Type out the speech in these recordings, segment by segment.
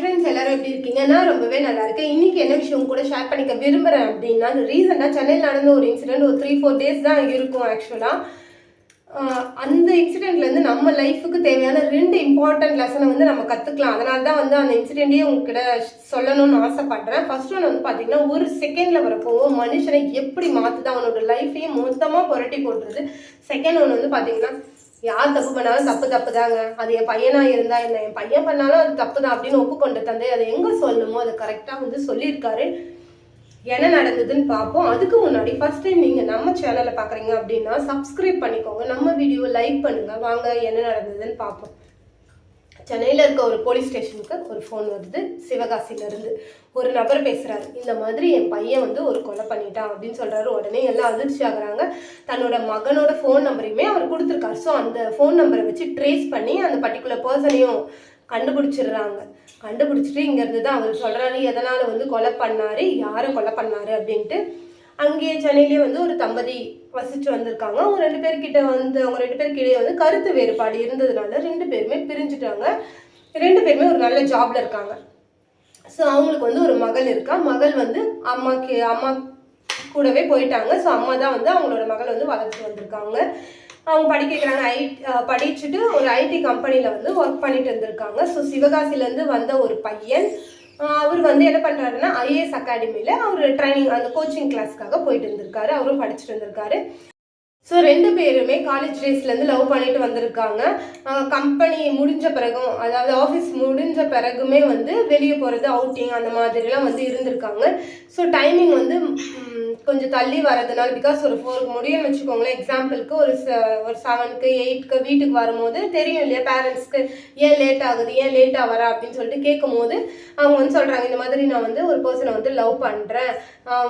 Friends எல்லாரும் எப்படி இருக்கீங்கன்னா ரொம்பவே நல்லா இருக்கேன் இன்னைக்கு என்ன விஷயம் கூட ஷேர் பண்ணிக்க விரும்புகிறேன் அப்படின்னா ரீசெண்டாக சென்னையில் நடந்த ஒரு இன்சிடென்ட் ஒரு த்ரீ ஃபோர் டேஸ் தான் இருக்கும் ஆக்சுவலாக அந்த இன்சிடெண்ட்லேருந்து நம்ம லைஃபுக்கு தேவையான ரெண்டு இம்பார்ட்டன்ட் லெசனை வந்து நம்ம கற்றுக்கலாம் அதனால தான் வந்து அந்த இன்சிடெண்ட்டையே உங்ககிட்ட சொல்லணும்னு ஆசைப்படுறேன். ஃபர்ஸ்ட் ஒன் வந்து பார்த்தீங்கன்னா ஒரு செகண்டில் வரப்போ மனுஷனை எப்படி மாற்றுது அவனோட லைஃப்பையும் மொத்தமாக புரட்டி போட்டுருது. செகண்ட் ஒன்று வந்து பார்த்தீங்கன்னா யார் தப்பு பண்ணாலும் தப்பு தப்பு தாங்க அது என் பையனா இருந்தா என்ன? என் பையன் பண்ணாலும் அது தப்பு தான் அப்படின்னு ஒப்புக்கொண்ட தந்தை அதை எங்க சொல்லணுமோ? அதை கரெக்டா வந்து சொல்லியிருக்காரு. என்ன நடந்ததுன்னு பார்ப்போம். அதுக்கு முன்னாடி ஃபர்ஸ்ட் டைம் நீங்க நம்ம சேனலை பாக்குறீங்க அப்படின்னா சப்ஸ்கிரைப் பண்ணிக்கோங்க. நம்ம வீடியோ லைக் பண்ணுங்க. வாங்க என்ன நடந்ததுன்னு பார்ப்போம். சென்னையில் இருக்க ஒரு போலீஸ் ஸ்டேஷனுக்கு ஒரு ஃபோன் வருது. சிவகாசியிலேருந்து ஒரு நபர் பேசுகிறாரு இந்த மாதிரி என் பையன் வந்து ஒரு கொலை பண்ணிட்டான் அப்படின்னு சொல்கிறாரு உடனே எல்லாம் அதிர்ச்சி ஆகுறாங்க. தன்னோட மகனோட ஃபோன் நம்பரையுமே அவர் கொடுத்துருக்காரு. ஸோ அந்த ஃபோன் நம்பரை வச்சு ட்ரேஸ் பண்ணி அந்த பர்டிகுலர் பர்சனையும் கண்டுபிடிச்சிடுறாங்க. கண்டுபிடிச்சிட்டு இங்கேருந்து தான் அவர் சொல்கிறாரு எதனால் வந்து கொலை பண்ணார்? யாரை கொலை பண்ணாரு? அப்படின்ட்டு அங்கேயே சென்னையிலேயே வந்து ஒரு தம்பதி வசிச்சு வந்திருக்காங்க. அவங்க ரெண்டு பேர்கிட்ட வந்து அவங்க ரெண்டு பேருக்கிடையே வந்து கருத்து வேறுபாடு இருந்ததுனால ரெண்டு பேருமே பிரிஞ்சுட்டாங்க. ரெண்டு பேருமே ஒரு நல்ல ஜாப்ல இருக்காங்க. ஸோ அவங்களுக்கு வந்து ஒரு மகள் இருக்கா? மகள் வந்து அம்மாக்கு அம்மா கூடவே போயிட்டாங்க. ஸோ அம்மா தான் வந்து அவங்களோட மகள் வந்து வளர்த்து வந்திருக்காங்க. அவங்க படிக்க வைக்கிறாங்க. ஐ படிச்சுட்டு ஒரு ஐடி கம்பெனியில் வந்து ஒர்க் பண்ணிட்டு இருந்திருக்காங்க ஸோ சிவகாசிலேருந்து வந்த ஒரு பையன் அவர் வந்து என்ன பண்ணுறாருன்னா ஐஏஎஸ் அகாடமியில் அவர் ட்ரைனிங் அந்த கோச்சிங் கிளாஸ்க்காக போயிட்டு இருந்திருக்காரு. அவரும் படிச்சுட்டு இருந்திருக்காரு. ஸோ ரெண்டு பேருமே காலேஜ் டேஸ்லேருந்து லவ் பண்ணிட்டு வந்திருக்காங்க. கம்பெனி முடிஞ்ச பிறகும் அதாவது ஆஃபீஸ் முடிஞ்ச பிறகுமே வந்து வெளியே போகிறது அவுட்டிங் அந்த மாதிரிலாம் வந்து இருந்திருக்காங்க. ஸோ டைமிங் வந்து கொஞ்சம் தள்ளி வரதுனால பிகாஸ் ஒரு ஃபோருக்கு முடியும்னு வச்சுக்கோங்களேன் எக்ஸாம்பிளுக்கு ஒரு ச ஒரு செவனுக்கு எயிட்க்கு வீட்டுக்கு வரும்போது தெரியும் இல்லையா பேரண்ட்ஸ்க்கு ஏன் லேட் ஆகுது ஏன் லேட்டாக வரா அப்படின்னு சொல்லிட்டு கேட்கும்போது அவங்க வந்து சொல்கிறாங்க இந்த மாதிரி நான் வந்து ஒரு பர்சனை வந்து லவ் பண்ணுறேன்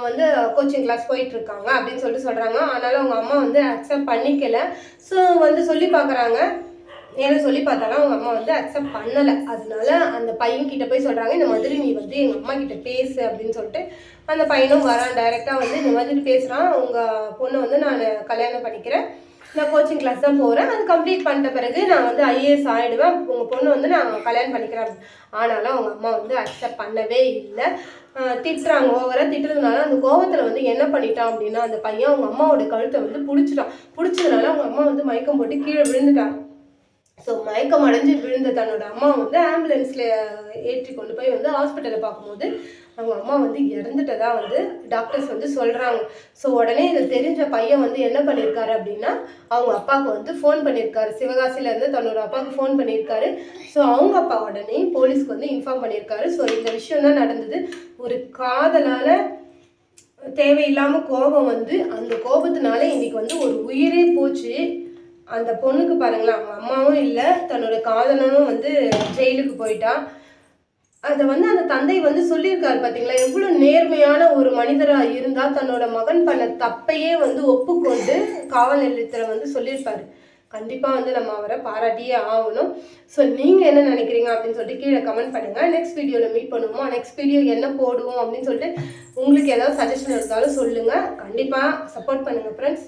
வந்து கோச்சிங் கிளாஸ் போயிட்டுருக்காங்க அப்படின்னு சொல்லிட்டு சொல்கிறாங்க அதனால் அவங்க அம்மா வந்து அக்செப்ட் பண்ணிக்கல. ஸோ வந்து சொல்லி பார்க்குறாங்க. ஏன்னா சொல்லி பார்த்தாலும் அவங்க அம்மா வந்து அக்செப்ட் பண்ணலை. அதனால அந்த பையன் கிட்ட போய் சொல்கிறாங்க இந்த மாதிரி நீ வந்து எங்கள் அம்மா கிட்ட பேசு அப்படின்னு சொல்லிட்டு அந்த பையனும் வரான். டைரெக்டாக வந்து இந்த மாதிரி பேசுகிறான் உங்கள் பொண்ணை வந்து நான் கல்யாணம் பண்ணிக்கிறேன். நான் கோச்சிங் கிளாஸ் தான் போகிறேன் அது கம்ப்ளீட் பண்ணிட்ட பிறகு நான் வந்து ஐஏஎஸ் ஆகிடுவேன் உங்கள் பொண்ணு வந்து நான் கல்யாணம் பண்ணிக்கிறேன். ஆனாலும் அவங்க அம்மா வந்து அக்செப்ட் பண்ணவே இல்லை. திட்டுறாங்க. ஓவராக திட்டுறதுனால அந்த கோவத்தில் வந்து என்ன பண்ணிட்டான் அப்படின்னா அந்த பையன் அவங்க அம்மாவோட கழுத்தை வந்து பிடிச்சிட்டான். பிடிச்சதுனால அவங்க அம்மா வந்து மயக்கம் போட்டு கீழே விழுந்துட்டாங்க. ஸோ மயக்கம் அடைஞ்சு விழுந்த தன்னோட அம்மா வந்து ஆம்புலன்ஸில் ஏற்றி கொண்டு போய் வந்து ஹாஸ்பிட்டலில் பார்க்கும்போது அவங்க அம்மா வந்து இறந்துட்டதா வந்து டாக்டர்ஸ் வந்து சொல்கிறாங்க ஸோ உடனே இதை தெரிஞ்ச பையன் வந்து என்ன பண்ணியிருக்காரு அப்படின்னா அவங்க அப்பாவுக்கு வந்து ஃபோன் பண்ணியிருக்காரு சிவகாசியிலேருந்து தன்னோட அப்பாவுக்கு ஃபோன் பண்ணியிருக்காரு ஸோ அவங்க அப்பா உடனே போலீஸ்க்கு வந்து இன்ஃபார்ம் பண்ணியிருக்காரு ஸோ இந்த விஷயம் தான் நடந்தது. ஒரு காதலால் தேவையில்லாமல் கோபம் வந்து அந்த கோபத்தினால இன்னைக்கு வந்து ஒரு உயிரே போச்சு. அந்த பொண்ணுக்கு பாருங்களேன் அவங்க அம்மாவும் இல்லை தன்னோட காதலனும் வந்து ஜெயிலுக்கு போயிட்டா. அதை வந்து அந்த தந்தை வந்து சொல்லியிருக்காரு பார்த்தீங்களா எவ்வளோ நேர்மையான ஒரு மனிதராக இருந்தால் தன்னோட மகன் பண்ண தப்பையே வந்து ஒப்புக்கொண்டு காவல் நிலையத்தில் வந்து சொல்லியிருப்பாரு. கண்டிப்பாக வந்து நம்ம அவரை பாராட்டியே ஆகணும். ஸோ நீங்கள் என்ன நினைக்கிறீங்க அப்படின்னு சொல்லிட்டு கீழே கமெண்ட் பண்ணுங்கள் நெக்ஸ்ட் வீடியோவில் மீட் பண்ணுவோம்? நெக்ஸ்ட் வீடியோ என்ன போடுவோம் அப்படின்னு சொல்லிட்டு உங்களுக்கு ஏதாவது சஜஷன் இருந்தாலும் சொல்லுங்கள் கண்டிப்பாக சப்போர்ட் பண்ணுங்கள் ஃப்ரெண்ட்ஸ்